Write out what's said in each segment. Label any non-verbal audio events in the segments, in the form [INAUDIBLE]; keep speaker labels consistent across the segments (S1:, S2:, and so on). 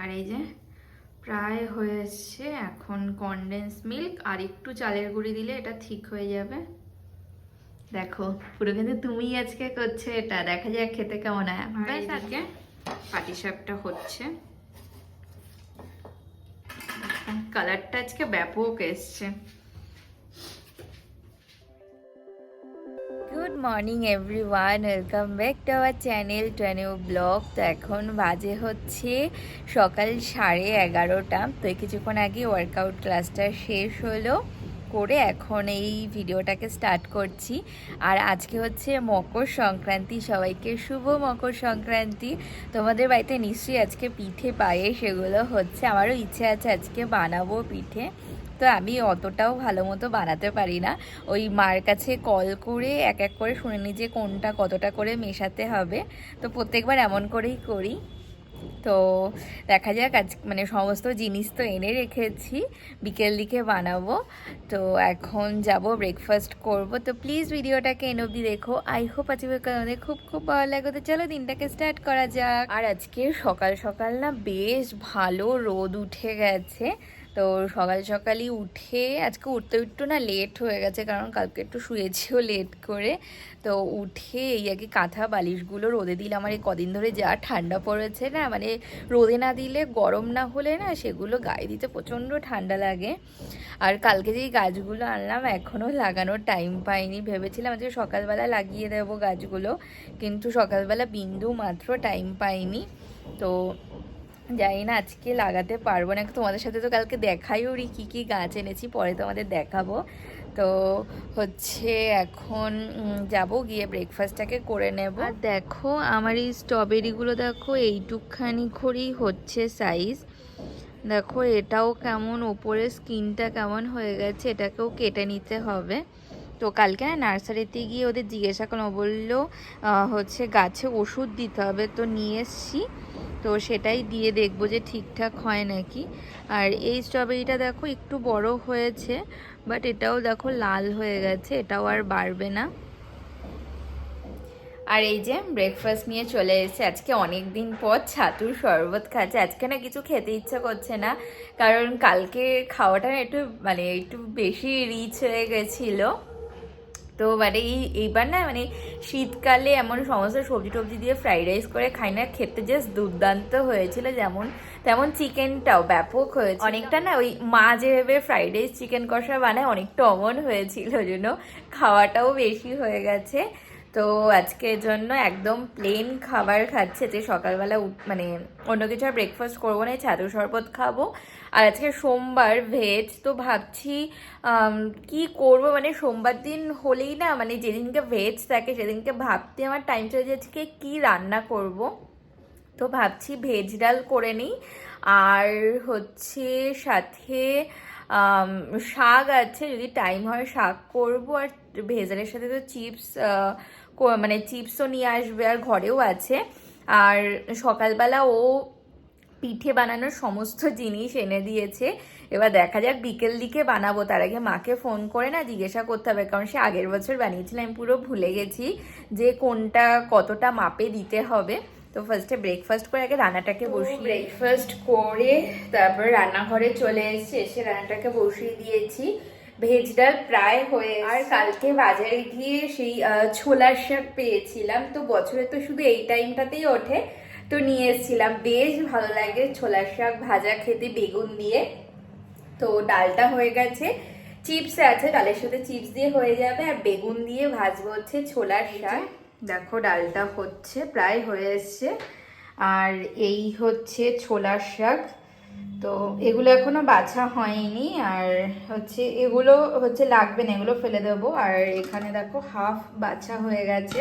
S1: আর এই যে প্রায় হয়েছে এখন কন্ডেন্স মিল্ক আর একটু চালের গুঁড়ি দিলে এটা ঠিক হয়ে যাবে। দেখো পুরো কিন্তু তুমি আজকে করছে এটা। দেখা যাক খেতে কেমন হয়। ব্যাস আজকে পাটিসাপটা হচ্ছে। কালারটা আজকে ব্যাপক এসছে। Good morning everyone welcome back to our channel new blog তো এখন বাজে হচ্ছে সকাল সাড়ে এগারোটা। তো কিছুক্ষণ আগে ওয়ার্কআউট ক্লাসটা শেষ হলো করে এখন এই ভিডিওটাকে স্টার্ট করছি। আর আজকে হচ্ছে মকর সংক্রান্তি। সবাইকে শুভ মকর সংক্রান্তি। তোমাদের বাড়িতে নিশ্চয়ই আজকে পিঠে পায়ে সেগুলো হচ্ছে। আমারও ইচ্ছে আছে আজকে বানাবো পিঠে। তো আমি অতটাও ভালো মতো বানাতে পারি না। ওই মার কাছে কল করে এক এক করে শুনে নিই যে কোনটা কতটা করে মেশাতে হবে। তো প্রত্যেকবার এমন করেই করি। তো দেখা যাক আজ মানে সমস্ত জিনিস তো এনে রেখেছি, বিকেল দিকে বানাবো। তো এখন যাব ব্রেকফাস্ট করব। তো প্লিজ ভিডিওটাকে এন অবধি দেখো। আই হোপ আজকে আমাদের খুব খুব ভালো লাগবে তো চলো দিনটাকে স্টার্ট করা যাক। আর আজকে সকাল সকাল না বেশ ভালো রোদ উঠে গেছে। তো সকাল সকালই উঠে, আজকে উঠতে উঠতে না লেট হয়ে গেছে, কারণ কালকে একটু শুয়েছিও লেট করে। তো উঠে এই কি কাঁথা বালিশগুলো রোদে দিলে আমার এই কদিন ধরে যা ঠান্ডা পড়েছে না মানে রোদে না দিলে গরম না হলে না সেগুলো গায়ে দিতে প্রচণ্ড ঠান্ডা লাগে। আর কালকে যেই গাছগুলো আনলাম এখনও লাগানোর টাইম পাইনি। ভেবেছিলাম আজকে সকালবেলা লাগিয়ে দেবো গাছগুলো, কিন্তু সকালবেলা বিন্দু মাত্র টাইম পাইনি। তো জানি না, আজকে লাগাতে পারব না। তোমাদের সাথে তো কালকে দেখাই ওরই কী কী গাছ এনেছি, পরে তোমাদের দেখাবো। তো হচ্ছে এখন যাব, গিয়ে ব্রেকফাস্টটাকে করে নেব। আর দেখো, আমার এই স্ট্রবেরিগুলো দেখো, এইটুকখানি করেই হচ্ছে সাইজ দেখো, এটাও কেমন ওপরে স্কিনটা কেমন হয়ে গেছে, এটাকেও কেটে নিতে হবে। তো কালকে না নার্সারিতে গিয়ে ওদের জিজ্ঞাসা করলাম বলল হচ্ছে গাছে ওষুধ দিতে হবে, তো নিয়ে এসছি। তো সেটাই দিয়ে দেখব যে ঠিকঠাক হয় নাকি। আর এই স্ট্রবেরিটা দেখো একটু বড় হয়েছে, বাট এটাও দেখো লাল হয়ে গেছে, এটাও আর বাড়বে না। আর এই যে ব্রেকফাস্ট নিয়ে চলে এসেছে, আজকে অনেক দিন পর ছাতুর শরবত খাচ্ছে। আজকে না কিছু খেতে ইচ্ছা করছে না, কারণ কালকে খাওয়াটা একটু মানে একটু বেশি রিচ হয়ে গেছিল। তো মানে এই, এইবার না মানে শীতকালে এমন সমস্ত সবজি টবজি দিয়ে ফ্রাইড রাইস করে খাই না, খেতে জাস্ট দুর্দান্ত হয়েছিল যেমন, তেমন চিকেনটাও ব্যাপক হয়েছে অনেকটা না ওই মা যেভাবে ফ্রাইড রাইস চিকেন কষা বানায়, অনেকটা অমন হয়েছিল জন্য খাওয়াটাও বেশি হয়ে গেছে। তো আজকের জন্য একদম প্লেন খাবার খাচ্ছে। যে সকালবেলা মানে অন্য কিছু আর ব্রেকফাস্ট করব না ছাতু শরবত খাব। আর আজকে সোমবার ভেজ তো ভাবছি কি করব? মানে সোমবার দিন হলেই না মানে যেদিনকে ভেজ থাকে সেদিনকে ভাবতে আমার টাইম চলে যাচ্ছে কি রান্না করব। তো ভাবছি ভেজ ডাল করে নিই। আর হচ্ছে সাথে শাক আছে, যদি টাইম হয় শাক করব। আর ভেজালের সাথে তো চিপস মানে চিপসও নিয়ে আসবে আর ঘরেও আছে। আর সকালবেলা ও পিঠে বানানোর সমস্ত জিনিস এনে দিয়েছে। এবার দেখা যাক বিকেল দিকে বানাবো। তার আগে মাকে ফোন করে না জিজ্ঞাসা করতে হবে কারণ সে আগের বছর বানিয়েছিল আমি পুরো ভুলে গেছি যে কোনটা কতটা মাপে দিতে হবে। তো ফার্স্টে ব্রেকফাস্ট করে আগে রান্নাটাকে বসি ব্রেকফাস্ট করে তারপর রান্নাঘরে চলে এসেছি এসে রান্নাটাকে বসিয়ে দিয়েছি। ভেজ ডাল প্রায় হয়ে আর কালকে বাজারে গিয়ে সেই ছোলার শাক পেয়েছিলাম। তো বছরে তো শুধু এই টাইমটাতেই ওঠে। তো নিয়ে এসেছিলাম। বেশ ভালো লাগে ছোলার শাক ভাজা খেতে বেগুন দিয়ে। তো ডালটা হয়ে গেছে। চিপস আছে ডালের সাথে চিপস দিয়ে হয়ে যাবে। আর বেগুন দিয়ে ভাজবো হচ্ছে ছোলার শাক। দেখো ডালটা হচ্ছে প্রায় হয়ে এসছে। আর এই হচ্ছে ছোলার শাক। তো এগুলো এখনও বাছা হয়নি। আর হচ্ছে এগুলো হচ্ছে লাগবে না এগুলো ফেলে দেবো। আর এখানে দেখো হাফ বাছা হয়ে গেছে।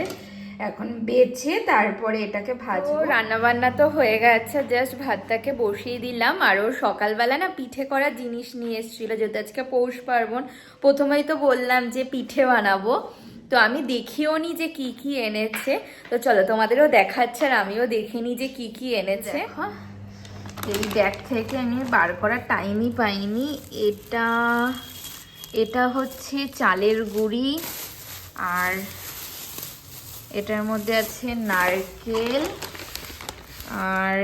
S1: এখন বেছে তারপরে এটাকে ভাজবো। রান্না বান্না তো হয়ে গেছে জাস্ট ভাতটাকে বসিয়ে দিলাম। আর ওর সকালবেলা না পিঠে করার জিনিস নিয়ে এসেছিল যেহেতু আজকে পৌষ পার্বণ। প্রথমেই তো বললাম যে পিঠে বানাবো। তো আমি দেখিও নি যে কি কি এনেছে। তো চলো তোমাদেরও দেখাচ্ছে আর আমিও দেখিনি যে কি কি এনেছে। এই ব্যাগ থেকে আমি বার করার টাইমই পাইনি। এটা এটা হচ্ছে চালের গুঁড়ি আর এটার মধ্যে আছে নারকেল আর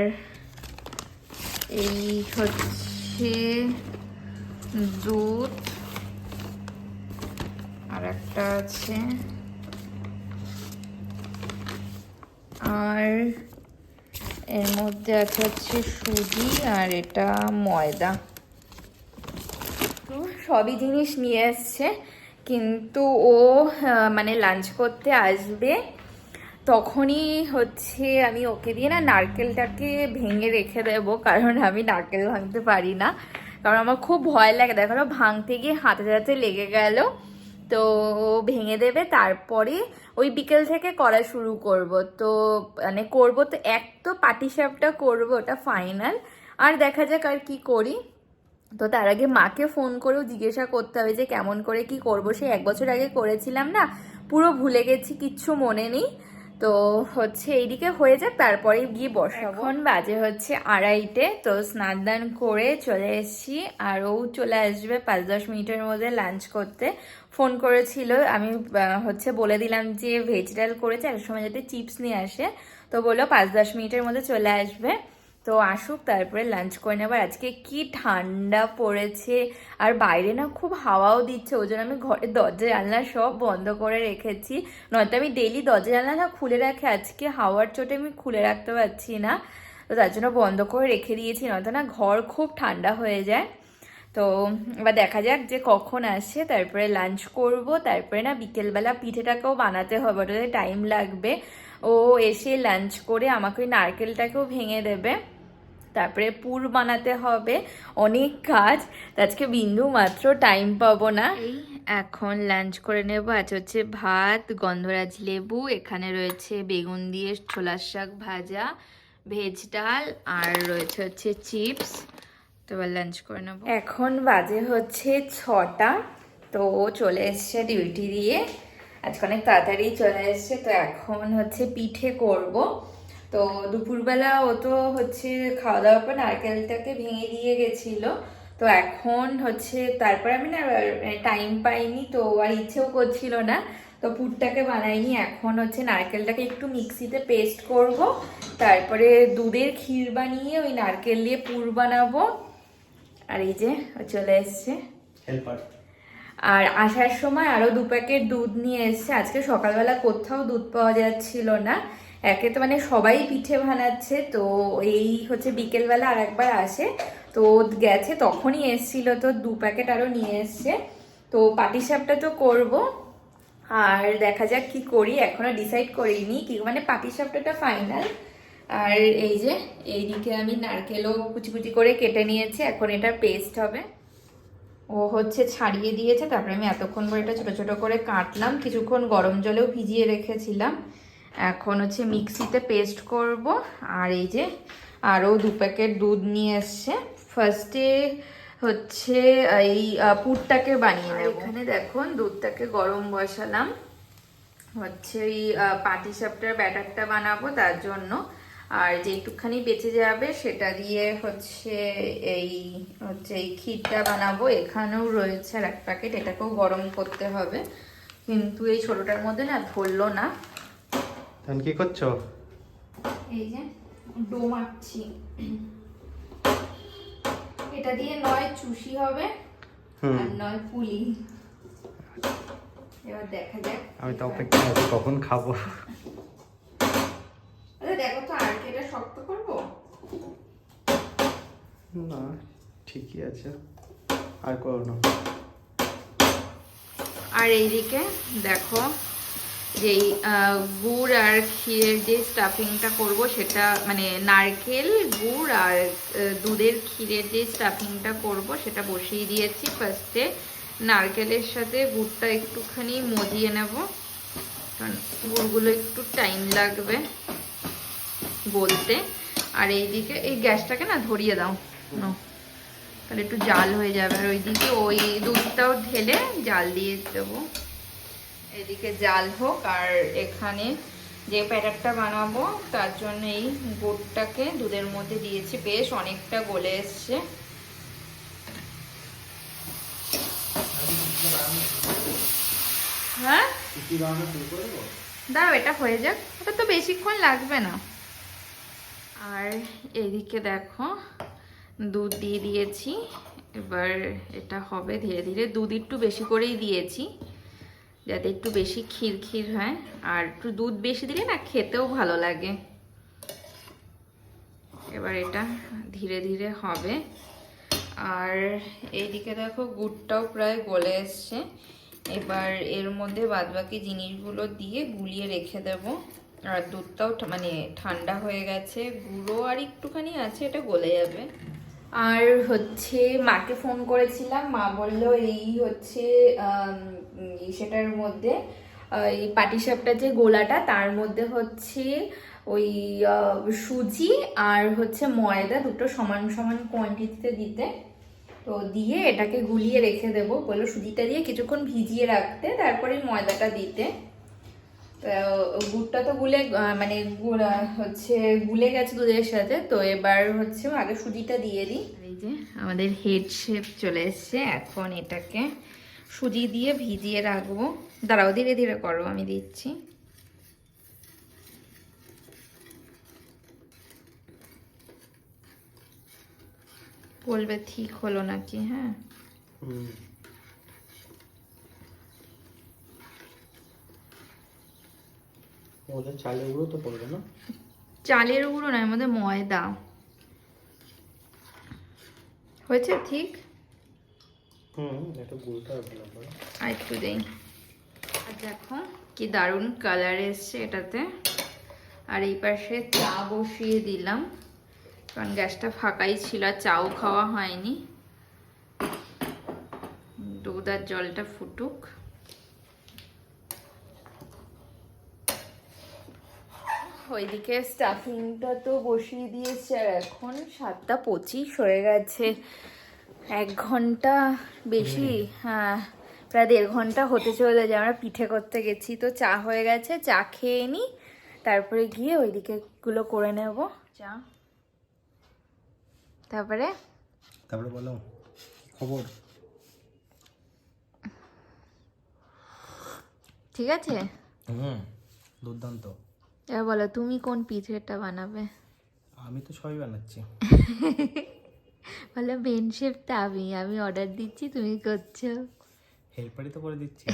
S1: এই হচ্ছে দুধ আর একটা আছে আর এর মধ্যে আছে হচ্ছে সুজি আর এটা ময়দা। তো সবই জিনিস নিয়ে এসছে। কিন্তু ও মানে লাঞ্চ করতে আসবে, তখনই হচ্ছে আমি ওকে দিয়ে না নারকেলটাকে ভেঙে রেখে দেবো, কারণ আমি নারকেল ভাঙতে পারি না। কারণ আমার খুব ভয় লাগে, দেখো ভাঙতে গিয়ে হাতে হাতে লেগে গেল। তো ও ভেঙে দেবে, তারপরে ওই বিকেল থেকে করা শুরু করব। তো মানে করব তো, এক তো পাটিসাপটা করব, ওটা ফাইনাল আর দেখা যাক আর কি করি। তো তার আগে মাকে ফোন করেও জিজ্ঞাসা করতে হবে যে কেমন করে কি করব। সেই এক বছর আগে করেছিলাম না, পুরো ভুলে গেছি, কিচ্ছু মনে নেই। তো হচ্ছে এইদিকে হয়ে যাক, তারপরে গিয়ে এখন বাজে হচ্ছে আড়াইটে, তো স্নান দান করে চলে এসেছি। আর ও চলে আসবে পাঁচ দশ মিনিটের মধ্যে লাঞ্চ করতে। ফোন করেছিল, আমি হচ্ছে বলে দিলাম যে ভেজ করেছে এক সময় যাতে চিপস নিয়ে আসে। তো বলল পাঁচ দশ মিনিটের মধ্যে চলে আসবে। তো আসুক, তারপরে লাঞ্চ করে নেবার আজকে কি ঠান্ডা পড়েছে, আর বাইরে না খুব হাওয়াও দিচ্ছে, ওই জন্য আমি ঘরের দরজা, জানলা সব বন্ধ করে রেখেছি। নয়তো আমি ডেলি দরজা, জানলা না খুলে রাখি, আজকে হাওয়ার চোটে আমি খুলে রাখতে পারছি না। তো তার জন্য বন্ধ করে রেখে দিয়েছি, নয়তো না ঘর খুব ঠান্ডা হয়ে যায়। তো এবার দেখা যাক যে কখন আসে, তারপরে লাঞ্চ করব, তারপরে না বিকেলবেলা পিঠেটাকেও বানাতে হবে, ওটাতে টাইম লাগবে। ও এসে লাঞ্চ করে আমাকে ওই নারকেলটাকেও ভেঙে দেবে। তারপরে পুর বানাতে হবে। অনেক কাজ। আজকে বিন্দু মাত্র টাইম পাবো না। এখন লাঞ্চ করে নেব। আজ হচ্ছে ভাত গন্ধরাজ লেবু এখানে রয়েছে বেগুন দিয়ে ছোলার শাক ভাজা ভেজ ডাল আর রয়েছে হচ্ছে চিপস তো এবার লাঞ্চ করে নেব। এখন বাজে হচ্ছে ছটা। তো চলে এসছে ডিউটি দিয়ে। আজকে অনেক তাড়াতাড়ি চলে এসছে। তো এখন হচ্ছে পিঠে করব। তো দুপুরবেলা ও তো হচ্ছে খাওয়া দাওয়ার পর নারকেলটাকে ভেঙে দিয়ে গেছিল। তো এখন হচ্ছে তারপর আমি না টাইম পাইনি তো আর ইচ্ছেও করছিল না। তো পুরটাকে বানাইনি এখন হচ্ছে নারকেলটাকে একটু মিক্সিতে পেস্ট করব। তারপরে দুধের ক্ষীর বানিয়ে ওই নারকেল দিয়ে পুর বানাবো। আর এই যে চলে এসছে। আর আসার সময় আরও দু প্যাকেট দুধ নিয়ে এসছে। আজকে সকালবেলা কোথাও দুধ পাওয়া যাচ্ছিল না। একে তো মানে সবাই পিঠে বানাচ্ছে, তো এই হচ্ছে বিকেলবেলা আর একবার আসে। তো গেছে তখনই এসছিল, তো দু প্যাকেট আরও নিয়ে এসছে। তো পাটিসাপটা তো করব, আর দেখা যাক কি করি, এখনও ডিসাইড করিনি কি মানে পাটিসাপটাটা ফাইনাল আর এই যে, এইদিকে আমি নারকেলও কুচি কুচি করে কেটে নিয়েছি, এখন এটা পেস্ট হবে। ও হচ্ছে ছাড়িয়ে দিয়েছে, তারপরে আমি এতক্ষণ করে এটা ছোটো ছোটো করে কাটলাম, কিছুক্ষণ গরম জলেও ভিজিয়ে রেখেছিলাম। এখন হচ্ছে মিক্সিতে পেস্ট করব। আর এই যে আরও দু প্যাকেট দুধ নিয়ে এসছে। ফার্স্টে হচ্ছে এই পুরটাকে বানিয়ে নেব। এখানে দেখুন দুধটাকে গরম বসালাম। হচ্ছে এই পাটি সাপটার ব্যাটারটা বানাবো তার জন্য। আর যেটুকখানি বেঁচে যাবে সেটা দিয়ে হচ্ছে এই হচ্ছে এই ক্ষীরটা বানাবো। এখানেও রয়েছে আর এক প্যাকেট এটাকেও গরম করতে হবে। কিন্তু এই ছোটোটার মধ্যে না ধরলো না।
S2: তখন কি করছ?
S1: এই যে ডো মাখছি এটা দিয়ে নয় চুষি হবে আর নয় পুলি। এবার দেখা যাক
S2: আমি তো অপেক্ষা আছি কখন খাব।
S1: আরে দেখো তো আর কি এটা শক্ত করব?
S2: না ঠিকই আছে। আর করো না।
S1: আর এইদিকে দেখো যেই গুড় আর ক্ষীরের যে স্টাফিংটা করব সেটা মানে নারকেল গুড় আর দুধের ক্ষীরের যে স্টাফিংটা করব সেটা বসিয়ে দিয়েছি। ফার্স্টে নারকেলের সাথে গুড়টা একটুখানি মজিয়ে নেব। কারণ গুড়গুলো একটু টাইম লাগবে বলতে। আর এইদিকে, এই গ্যাসটাকে না ধরিয়ে দাও। তাহলে একটু জাল হয়ে যাবে। আর ওইদিকে ওই দুধটাও ঢেলে জাল দিয়ে দেবো। এদিকে জাল হোক আর এখানে যে প্যাটারটা বানাবো, তার জন্য এই গুড়টাকে দুধের মধ্যে দিয়েছি। বেশ অনেকটা গলে এসছে। হ্যাঁ? দাঁড়াও, এটা হয়ে যাক। ওটা তো বেশিক্ষণ লাগবে না। আর এদিকে দেখো, দুধ দিয়ে দিয়েছি। এবার এটা হবে ধীরে ধীরে। দুধ একটু বেশি করেই দিয়েছি। যাতে একটু বেশি ক্ষীর ক্ষীর হয়, আর একটু দুধ বেশি দিলে না খেতেও ভালো লাগে। এবার এটা ধীরে ধীরে হবে। আর এইদিকে দেখো গুড়টাও প্রায় গলে এসছে। এবার এর মধ্যে বাদবাকি জিনিসগুলো দিয়ে গুলিয়ে রেখে দেব। আর দুধটাও মানে ঠান্ডা হয়ে গেছে, গুঁড়ো আর একটুখানি আছে, এটা গলে যাবে। আর হচ্ছে মাকে ফোন করেছিলাম, মা বলল, এই হচ্ছে সেটার মধ্যে এই পাটিসাপটা যে গোলাটা, তার মধ্যে হচ্ছে ওই সুজি আর হচ্ছে ময়দা দুটো সমান সমান কোয়ান্টিটিতে দিতে। তো দিয়ে এটাকে গুলিয়ে রেখে দেবো। বলল সুজিটা দিয়ে কিছুক্ষণ ভিজিয়ে রাখতে, তারপরে ময়দাটা দিতে। গুড়টা তো গুলে মানে হচ্ছে গুলে গেছে দুধের সাথে। তো এবার হচ্ছে আগে সুজিটা দিয়ে দিই। এই যে আমাদের হেড শেপ চলে এসছে, এখন এটাকে সুজি দিয়ে ভিজিয়ে রাখব। দাঁড়াও ধীরে ধীরে করো আমি দিচ্ছি। বলবে ঠিক হলো নাকি হ্যাঁ?
S2: চালের গুঁড়ো তো পড়বে না?
S1: চালের গুঁড়ো নয় মধ্যে ময়দা। হয়েছে ঠিক?
S2: হুম এটা গুঁড়োটা ভালো করে
S1: আর একটু দেই। আর দেখো কি দারুণ কালার এসছে এটাতে। আর এই পাশে চা বসিয়ে দিলাম কারণ গ্যাসটা ফাঁকাই ছিল আর চাও খাওয়া হয়নি। দুধ আর জলটা ফুটুক। ওইদিকে স্টাফিংটা তো বসিয়ে দিয়েছে আর এখন সাতটা পঁচিশ হয়ে গেছে। এক ঘণ্টা বেশি? হ্যাঁ প্রায় দেড় ঘণ্টা হতে চলে যায় আমরা পিঠে করতে গেছি। তো চা হয়ে গেছে চা খেয়ে নিই তারপরে গিয়ে ওইদিকে গুলো করে নেব। চা। তারপরে?
S2: তারপরে বলো। খবর?
S1: ঠিক আছে?
S2: হুম দুর্দান্ত।
S1: এবার বলো তুমি কোন পিঠেটা বানাবে?
S2: আমি তো সবই বানাচ্ছি। [LAUGHS]
S1: বলো বেন শেপটা আমি আমি অর্ডার দিচ্ছি তুমি করছ।
S2: হেল্পারই তো করে দিচ্ছি।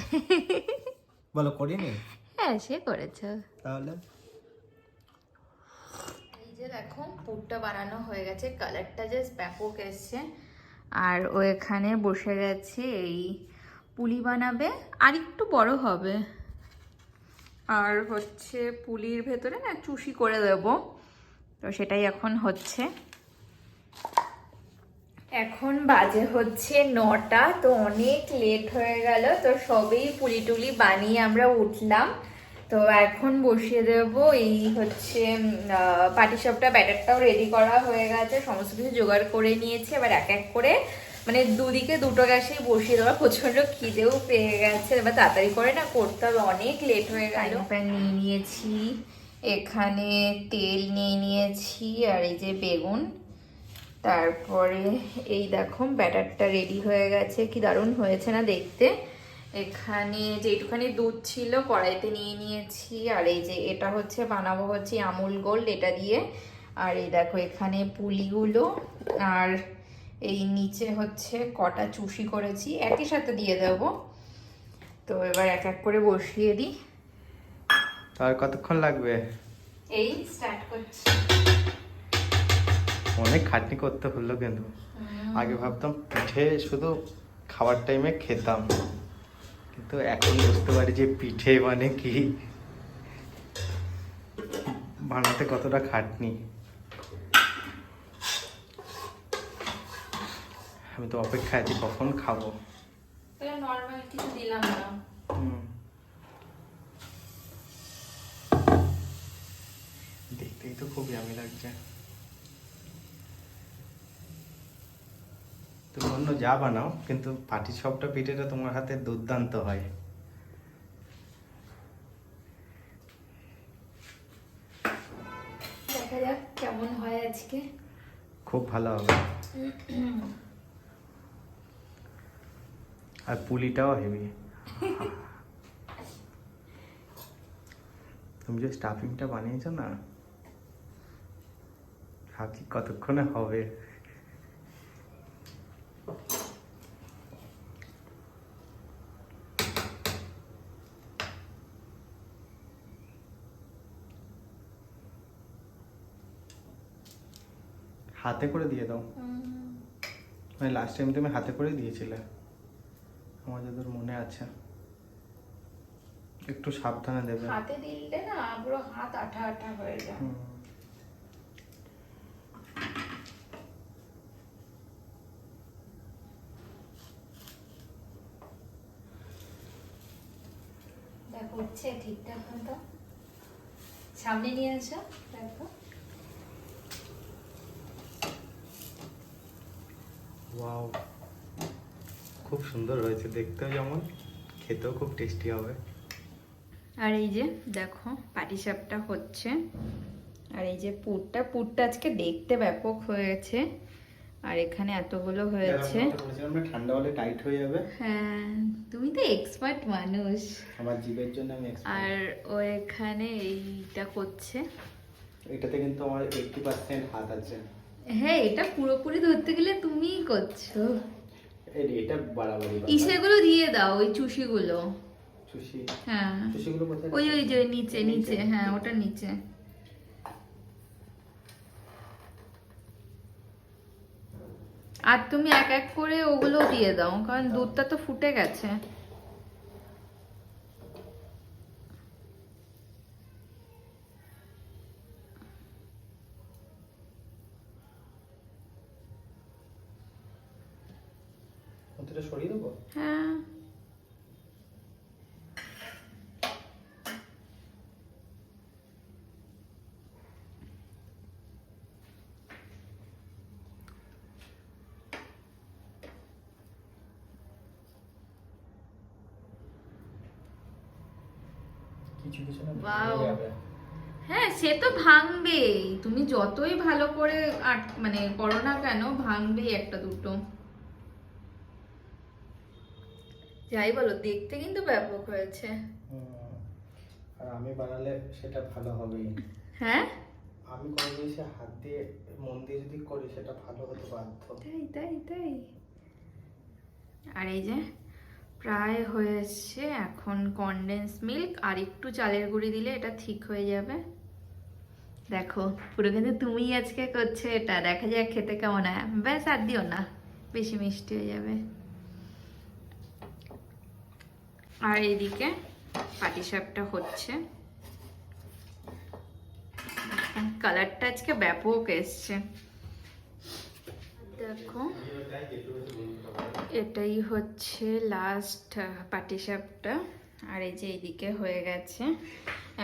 S2: বলো করিনি
S1: হ্যাঁ সে করেছ।
S2: তাহলে?
S1: এই যে দেখো পুরটা বানানো হয়ে গেছে কালারটা জাস্ট ব্যাপক এসছে। আর ও এখানে বসে গেছে এই পুলি বানাবে। আর একটু বড় হবে। আর হচ্ছে পুলির ভেতরে না চুষি করে দেব। তো সেটাই এখন হচ্ছে। এখন বাজে হচ্ছে নটা, তো অনেক লেট হয়ে গেল, তো সবেই পুলি টুলি বানিয়ে আমরা উঠলাম। তো এখন বসিয়ে দেব এই হচ্ছে পাটিসাপটা ব্যাটারটাও রেডি করা হয়ে গেছে, সমস্ত কিছু জোগাড় করে নিয়েছি, এবার এক এক করে মানে দুদিকে দুটো গ্যাসেই বসিয়ে দেওয়া প্রচণ্ড খিদেও পেয়ে গেছে, এবার তাড়াতাড়ি করে না করতে হবে, অনেক লেট হয়ে গেল। নিয়ে নিয়েছি, এখানে তেল নিয়ে নিয়েছি, আর এই যে বেগুন তারপরে এই দেখো ব্যাটারটা রেডি হয়ে গেছে। কি দারুণ হয়েছে না দেখতে? এখানে যে যেটুখানি দুধ ছিল কড়াইতে নিয়ে নিয়েছি আর এই যে এটা হচ্ছে বানাবো হচ্ছে আমুল গোল্ড এটা দিয়ে। আর এই দেখো এখানে পুলিগুলো আর এই নিচে হচ্ছে কটা চুষি করেছি একই সাথে দিয়ে দেবো। তো এবার এক এক করে বসিয়ে দিই।
S2: আর কতক্ষণ লাগবে?
S1: এই স্টার্ট করছি।
S2: অনেক খাটনি করতে হলো কিন্তু। আগে ভাবতাম পিঠে শুধু খাবার টাইমে খেতাম। কিন্তু এখন বুঝতে পারি যে পিঠে মানে কি? বানাতে কতটা খাটনি? আমি তো অপেক্ষায় আছি কখন খাব?
S1: নর্মাল কিছু দিলাম না।
S2: হুম। দেখতেই তো খুব ইয়ামি লাগছে। তুমি অন্য যা বানাও কিন্তু পাটি সবটা পিঠেটা তোমার হাতে দুর্দান্ত হয়।
S1: দেখা যাক কেমন হয় আজকে।
S2: খুব ভালো হবে। আর পুলিটাও হেভি। [LAUGHS] তুমি যে স্টাফিংটা বানিয়েছো না ভাবছি কতক্ষণে হবে? হাতে করে দিয়ে দাও। মানে লাস্ট টাইম তুমি হাতে করে দিয়েছিলে। আমার যতদূর মনে আছে। একটু সাবধানে দেবে।
S1: হাতে দিলে না পুরো হাত আঠা আঠা হয়ে যায়। দেখো হচ্ছে ঠিকঠাক মতো। সামনে নিয়ে আসো দেখো।
S2: ওয়াও খুব সুন্দর হয়েছে দেখতেও যেমন খেতেও খুব টেস্টি হবে।
S1: আর এই যে দেখো পাটিসাপটা হচ্ছে। আর এই যে পুরটা পুরটা আজকে দেখতে ব্যাপক হয়েছে। আর এখানে এতগুলো হয়েছে।
S2: ঠান্ডা হলে টাইট হয়ে যাবে।
S1: হ্যাঁ তুমি তো এক্সপার্ট মানুষ।
S2: আমার জিভের জন্য আমি
S1: আর ও এখানে এইটা করছে।
S2: এটাতে কিন্তু আমার এইটটি পার্সেন্ট হাত আছে।
S1: হ্যাঁ এটা পুরোপুরি ধরতে গেলে তুমিই করছ।
S2: এটা বাড়াবাড়ি
S1: ইসেগুলো দিয়ে দাও ওই চুষিগুলো।
S2: সুশি
S1: হ্যাঁ।
S2: কোথায়
S1: ওই ওই যে নিচে নিচে। হ্যাঁ ওটা নিচে। আর তুমি এক এক করে ওগুলো দিয়ে দাও কারণ দুধটা তো ফুটে গেছে
S2: ওটা সরিয়ে দেবো
S1: হ্যাঁ
S2: কিছু কিছু না।
S1: হ্যাঁ সে তো ভাঙবেই। তুমি যতই ভালো করে আট মানে করো না কেন ভাঙবেই একটা দুটো। যাই বলো দেখতে কিন্তু ব্যাপক হয়েছে।
S2: আর আমি বানালে সেটা ভালো হবেই।
S1: হ্যাঁ?
S2: আমি কোনো জিনিসে হাত দিয়ে মন দিয়ে যদি করি সেটা ভালো হতে বাধ্য।
S1: তাই তাই তাই। আর এই যে? প্রায় হয়ে এসছে এখন কনডেন্স মিল্ক আর একটু চালের গুঁড়ি দিলে এটা ঠিক হয়ে যাবে। দেখো, পুরো কিন্তু তুমি আজকে করছ এটা। দেখা যাক খেতে কেমন হয়। ব্যাস, আর দিও না। বেশি মিষ্টি হয়ে যাবে। আর এইদিকে পাটিসাপটা হচ্ছে। কালারটা আজকে ব্যাপক এসছে। দেখো, এটাই হচ্ছে লাস্ট পাটিসাপটা। আর এই যে এইদিকে হয়ে গেছে।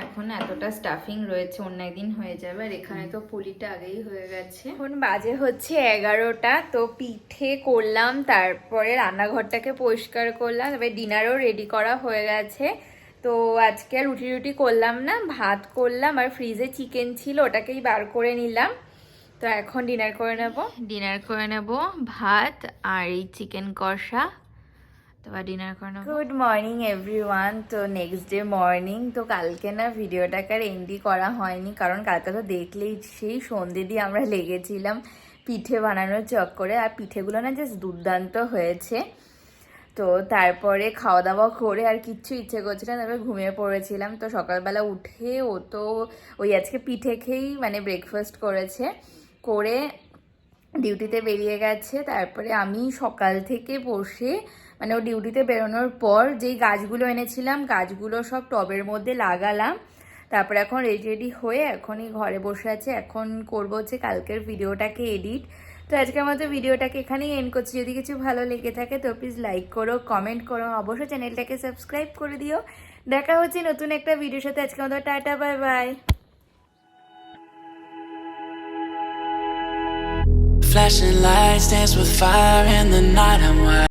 S1: এখন এতটা স্টাফিং রয়েছে, অন্য একদিন হয়ে যাবে। আর এখানে তো পুলিটা আগেই হয়ে গেছে। এখন বাজে হচ্ছে এগারোটা, তো পিঠে করলাম, তারপরে রান্নাঘরটাকে পরিষ্কার করলাম তবে ডিনারও রেডি করা হয়ে গেছে। তো আজকে রুটি রুটি করলাম না, ভাত করলাম, আর ফ্রিজে চিকেন ছিল, ওটাকেই বার করে নিলাম। তো এখন ডিনার করে নেব। ডিনার করে নেব ভাত আর এই চিকেন কষা। তো ডিনার করে নেব। গুড মর্নিং এভরিওয়ান তো নেক্সট ডে মর্নিং তো কালকে না ভিডিওটাকে আর এন্ডি করা হয়নি কারণ কালকে তো দেখলেই সেই সন্ধে দিয়ে আমরা লেগেছিলাম পিঠে বানানোর চক্করে আর পিঠেগুলো না জাস্ট দুর্দান্ত হয়েছে। তো তারপরে খাওয়া দাওয়া করে আর কিচ্ছু ইচ্ছে করছিল না তারপরে ঘুমিয়ে পড়েছিলাম। তো সকালবেলা উঠে ও তো ওই আজকে পিঠে খেয়েই মানে ব্রেকফাস্ট করেছে। করে ডিউটিতে বেরিয়ে গেছে। তারপরে আমি সকাল থেকে বসে মানে ও ডিউটিতে বেরোনোর পর যেই গাছগুলো এনেছিলাম, গাছগুলো সব টবের মধ্যে লাগালাম। তারপরে এখন রেডি রেডি হয়ে এখনই ঘরে বসে আছে। এখন করব হচ্ছে কালকের ভিডিওটাকে এডিট তো আজকে আমাদের ভিডিওটাকে এখানেই এন্ড করছি। যদি কিছু ভালো লেগে থাকে তো প্লিজ লাইক করো কমেন্ট করো। অবশ্যই চ্যানেলটাকে সাবস্ক্রাইব করে দিও। দেখা হচ্ছে নতুন একটা ভিডিওর সাথে। আজকে আমাদের tata bye bye
S3: Flashing lights dance with fire in the night. I'm wild.